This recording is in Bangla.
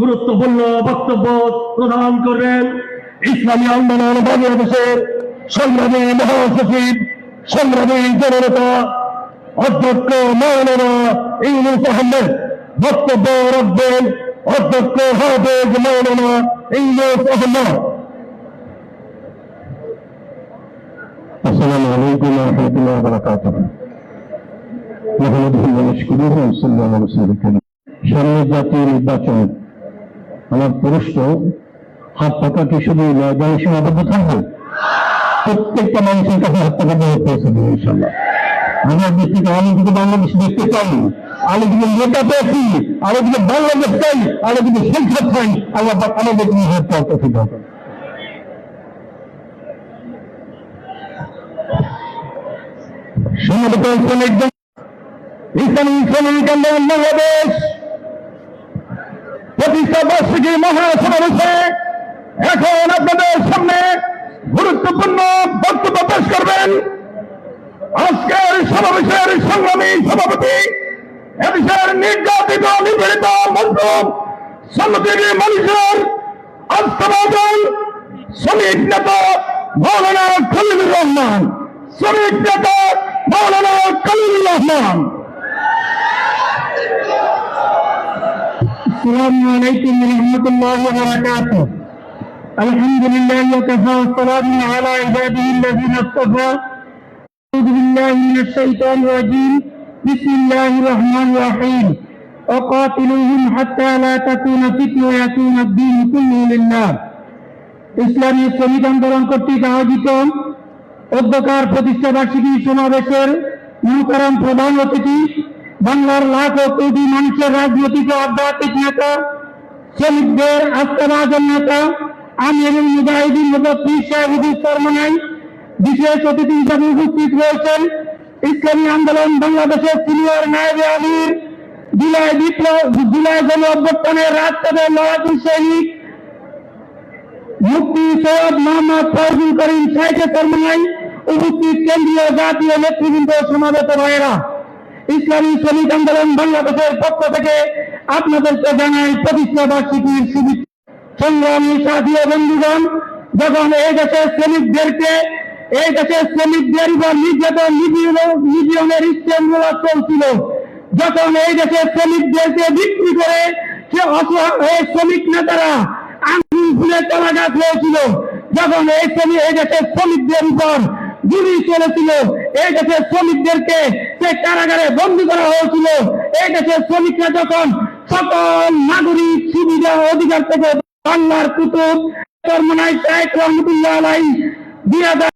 গুরুত্বপূর্ণ বক্তব্য প্রদান করবেন ইসলামী আন্দোলন বাংলাদেশের সংগ্রামী মহাসচিব, সংগ্রামী জননেতা অধ্যক্ষ মৌলানা ইউনুস আহমেদ। বক্তব্য রাখবেন অধ্যক্ষ হাফেজ মৌলানা ইউনুস আহমেদ। সামনে জাতীয় নির্বাচন আমার প্রশ্ন হাত পাকা কি শুধু নয়জন সীমাবদ্ধ থাকবে? প্রত্যেকটা মানুষের কাছে হাত পাকা দিয়ে পৌঁছে দেবে ইনশাল্লাহ আমরা দেশটিকে কিন্তু বাংলাদেশ দেখতে চাই কিন্তু নেতা পেয়েছি কিন্তু বাংলাদেশ চাই কিন্তু সংসদ চাই, আল্লাহ আমাদের নিয়ে হাত পাকা সিদ্ধান্ত সমাবেত শ্রমিক ইসলামী আন্দোলন বাংলাদেশ। প্রতিষ্ঠা বার্ষিকী মহাসমাবেশে এখন আপনাদের সামনে গুরুত্বপূর্ণ বক্তব্য পেশ করবেন। আজকের সমাবেশের সংগ্রামী সভাপতি, এদেশের নির্যাতিত, নিপীড়িত মজলুম সন্নতির মানুষের আস্থাভাজন শ্রমিক নেতা মৌলানা খলিলুর রহমান। শ্রমিক নেতা মৌলানা খলিলুর রহমান। السلام عليكم ورحمة الله وبركاته الحمد لله وكفى والسلام على عباده الذين اصطفى أعوذ بالله من الشيطان الرجيم بسم الله الرحمن الرحيم وقاتلوهم حتى لا تكون فتنة ويكون الدين كله لله ইসলামী শ্রমিক আন্দোলন কর্তৃক আয়োজিত অধ্যকার প্রতিষ্ঠা বার্ষিকী সমাবেশের মনোকরণ প্রধান অতিথি বাংলার লাখ কোটি মানুষের রাজনৈতিক আধ্যাত্মিক নেতা শ্রমিকদের আস্থাভাজন নেতা আমিরুল মুজাহিদিন মুজফির সাহেবুদ্দিন সরমনাই বিশেষ অতিথি হিসাবে উপস্থিত রয়েছেন। ইসলামী আন্দোলন বাংলাদেশের সিনিয়র নায়েবে আমির, জুলাই বিপ্লব, জুলাই গণ অভ্যর্থনের রাজপথের লড়াকু সৈনিক মুক্তি সৈয়দ মোহাম্মদ ফরজুল করিম সাইকে সরমনাই উপস্থিত কেন্দ্রীয় জাতীয় নেতৃবৃন্দ সমাবেত ভাইয়েরা। ইসলামী শ্রমিক আন্দোলন বাংলাদেশের পক্ষ থেকে আপনাদেরকে জানাই প্রতিষ্ঠা বার্ষিকীর শুভেচ্ছা। সংগ্রামী সাথী বন্ধুগণ, যখন এই দেশের শ্রমিকদেরকে, এই দেশের শ্রমিকদের উপর নির্যাতন নিপীড়নের স্টেমগুলো চলছিল, যখন এই দেশের শ্রমিকদেরকে বিক্রি করে সে এই শ্রমিক নেতারা আঙ্গুল ফুলে গাছ হয়েছিল, যখন এই শ্রমিক এই দেশের শ্রমিকদের উপর গুলি চলেছিল এই দেশের শ্রমিকদেরকে সে কারাগারে বন্দী করা হয়েছিল, এই দেশের শ্রমিকরা যখন সকল নাগরিক সুবিধা অধিকার থেকে বাংলার কুতুব কর্মনায় শাহেখ রহমতুল্লাহ আলাই দুই হাজার